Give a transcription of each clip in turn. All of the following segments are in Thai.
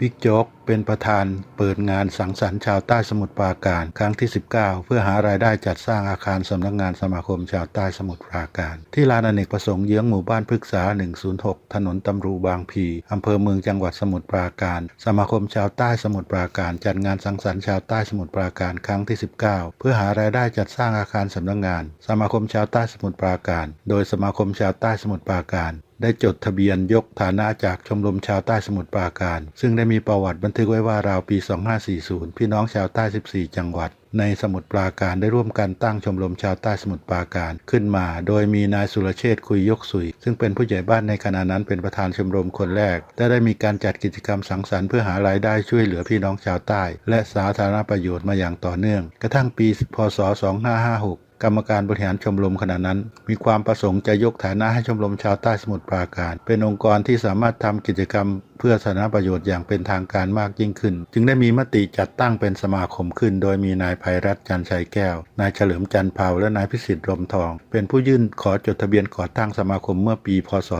บิ๊กโจ๊กเป็นประธานเปิดงานสังสรรค์ชาวใต้สมุทรปราการ ครั้งที่ 19 เพื่อหารายได้จัดสร้างอาคารสำนักงานสมาคมชาวใต้สมุทรปราการ ที่ลานอเนกประสงค์เยื้องหมู่บ้านพฤกษา 106 ถนนตำรูบางพีอำเภอเมืองจังหวัดสมุทรปราการ สมาคมชาวใต้สมุทรปราการ จัดงานสังสรรค์ชาวใต้สมุทรปราการครั้งที่ 19 เพื่อหารายได้จัดสร้างอาคารสำนักงาน สมาคมชาวใต้สมุทรปราการ โดยสมาคมชาวใต้สมุทรปราการ ได้จดทะเบียนยกฐานะจากชมรมชาวใต้สมุทรปราการ ซึ่งได้มีประวัติบันทึกไว้ว่าราวปี 2540 พี่น้องชาวใต้ 14 จังหวัด ในสมุทรปราการได้ร่วมกันตั้งชมรมชาวใต้สมุทรปราการขึ้นมา โดยมีนายสุรเชษคุยยกสุย ซึ่งเป็นผู้ใหญ่บ้านในขณะนั้นเป็นประธานชมรมคนแรกและได้มีการจัดกิจกรรมสังสรรค์เพื่อหารายได้ช่วยเหลือพี่น้องชาวใต้ และสาธารณประโยชน์มาอย่างต่อเนื่อง กระทั่งปี พศ 2556 กรรมการบริหารชมรมขณะนั้น มีความประสงค์จะยกฐานะให้ชมรมชาวใต้สมุทรปราการ เป็นองค์กรที่สามารถทำกิจกรรม เพื่อสาธารณประโยชน์อย่างเป็นทางการมากยิ่งขึ้น จึงได้มีมติจัดตั้งเป็นสมาคมขึ้น โดยมีนายภัยรัตน์จันชัยแก้ว นายเฉลิมจันเผาและนายพิสิทธิ์รมทอง เป็นผู้ยื่นขอจดทะเบียนก่อตั้งสมาคมเมื่อปี พศ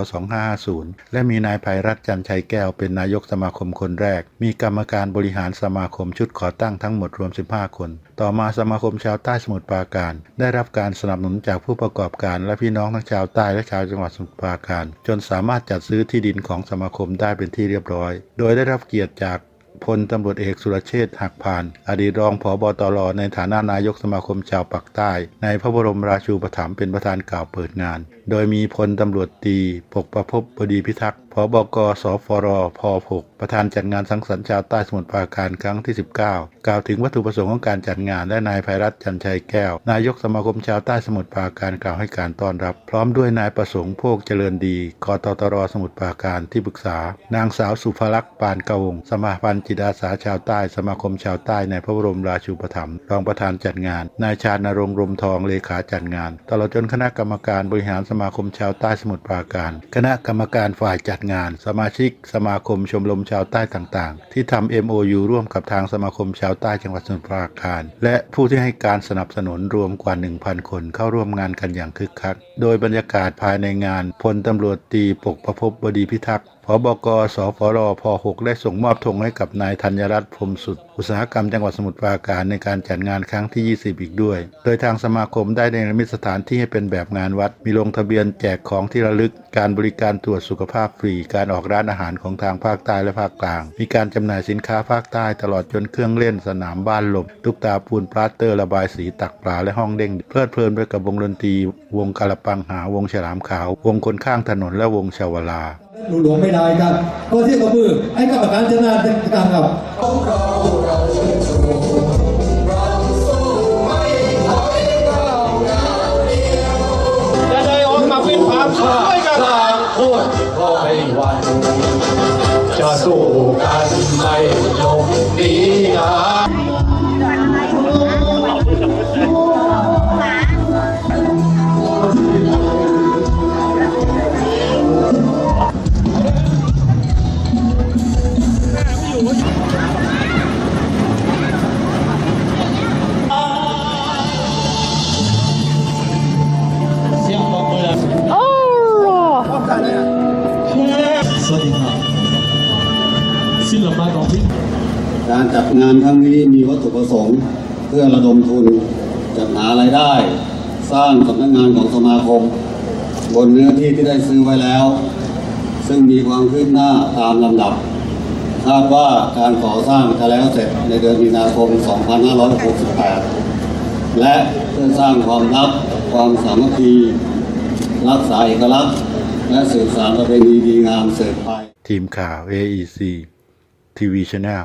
2550 และมีนายภัยรัตน์จันชัยแก้ว เป็นนายกสมาคมคนแรก มีกรรมการบริหารสมาคมชุดก่อตั้งทั้งหมดรวม 15 คน ต่อมาสมาคมชาวใต้สมุทรปราการ ได้รับการสนับสนุนจากผู้ประกอบการ และพี่น้องทั้งชาวใต้และชาวจังหวัดสมุทรปราการ จนสามารถจัดซื้อที่ดินของสมาคมได้เป็นที่เรียบร้อย โดยได้รับเกียรติจากพลตำรวจเอกสุรเชษฐ์หักพาน อดีตรองผอบตรในฐานะนายกสมาคมชาวปักใต้ ในพระบรมราชูปถัมภ์เป็นประธานกล่าวเปิดงาน โดยมีพลตำรวจตีปกประพบบดีพิทักษ์ บก สฟรพ6ประธานจัดงานสังสรรค์ชาวใต้สมุทรปราการครั้งที่ 19 กล่าวถึงวัตถุประสงค์ของการจัดงานและนายภัยรัตน์จันชัยแก้ว นายกสมาคมชาวใต้สมุทรปราการกล่าวให้การต้อนรับ พร้อมด้วยนายประสงค์โภคเจริญดีกตตรสมุทรปราการที่ปรึกษา นางสาวสุภลักษณ์ปานกวง สมาพันธ์จิตอาสาชาวใต้สมาคมชาวใต้ในพระบรมราชูปถัมภ์รองประธานจัดงาน นายชาญนรงค์รมทองเลขาจัดงาน ตลอดจนคณะกรรมการบริหารสมาคมชาวใต้สมุทรปราการ คณะกรรมการฝ่ายจัดงาน สมาชิก สมาคมชมรมชาวใต้ต่างๆ ที่ทำ MOU ร่วมกับทางสมาคมชาวใต้จังหวัดสมุทรปราการ และผู้ที่ให้การสนับสนุนรวมกว่า 1,000 คนเข้าร่วมงานกันอย่างคึกคัก โดยบรรยากาศภายในงานพลตำรวจตีปกประพบบดีพิทักษ์ บกสฟรพ6ได้ส่งมอบธงให้กับนายธัญรัตน์พรมสุด อุตสาหกรรมจังหวัดสมุทรปราการในการจัดงานครั้งที่ 20 อีกด้วย โดยทางสมาคมได้เนรมิตสถานที่ให้เป็นแบบงานวัด มีลงทะเบียนแจกของที่ระลึก การบริการตรวจสุขภาพฟรี การออกร้านอาหารของทางภาคใต้และภาคกลาง มีการจำหน่ายสินค้าภาคใต้ตลอดจนเครื่องเล่นสนามบ้านลมตุ๊กตาปูนปลาสเตอร์ระบายสีตักปลาและห้องเด้งเพลิดเพลินไปกับวงดนตรี วงกาลปังหาวงฉลามขาว วงคนข้างถนนและวงชาวลา หลวงหลวงไม่ได้ครับก็เที่กระมือให้กรรมการชนะเป็นกรรมครับจะได้ออกมาเป็นความสุขด้วยกันสร้างโคตรก็ไม่หวั่นจะสู้กันไม่ลงหนีนะ งานครั้งนี้มีวัตถุประสงค์ เพื่อระดมทุนจัดหารายได้ สร้างสำนักงานของสมาคม บนเนื้อที่ที่ได้ซื้อไว้แล้ว ซึ่งมีความคืบหน้าตามลำดับ คาดว่าการก่อสร้างจะแล้วเสร็จในเดือนมีนาคม 2568 และเพื่อสร้างความรักความสามัคคีรักษาเอกลักษณ์ และสืบสานประเพณีดีงามเสืบไป ทีมข่าว AEC TV Channel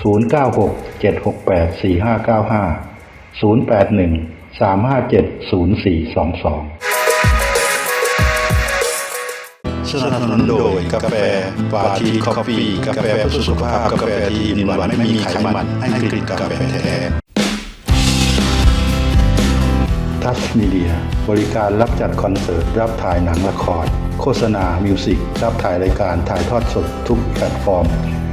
096 768 4595 081 357 0422 สนับสนุนโดยกาแฟฟาชีคอฟฟี่กาแฟเพื่อสุขภาพกาแฟที่อินวันไม่มีไขมันให้กลิ่นกาแฟแท้ทัสมีเดียบริการรับจัดคอนเสิร์ต รับถ่ายหนังละคร โฆษณา มิวสิก รับถ่ายรายการถ่ายทอดสดทุกแพลตฟอร์ม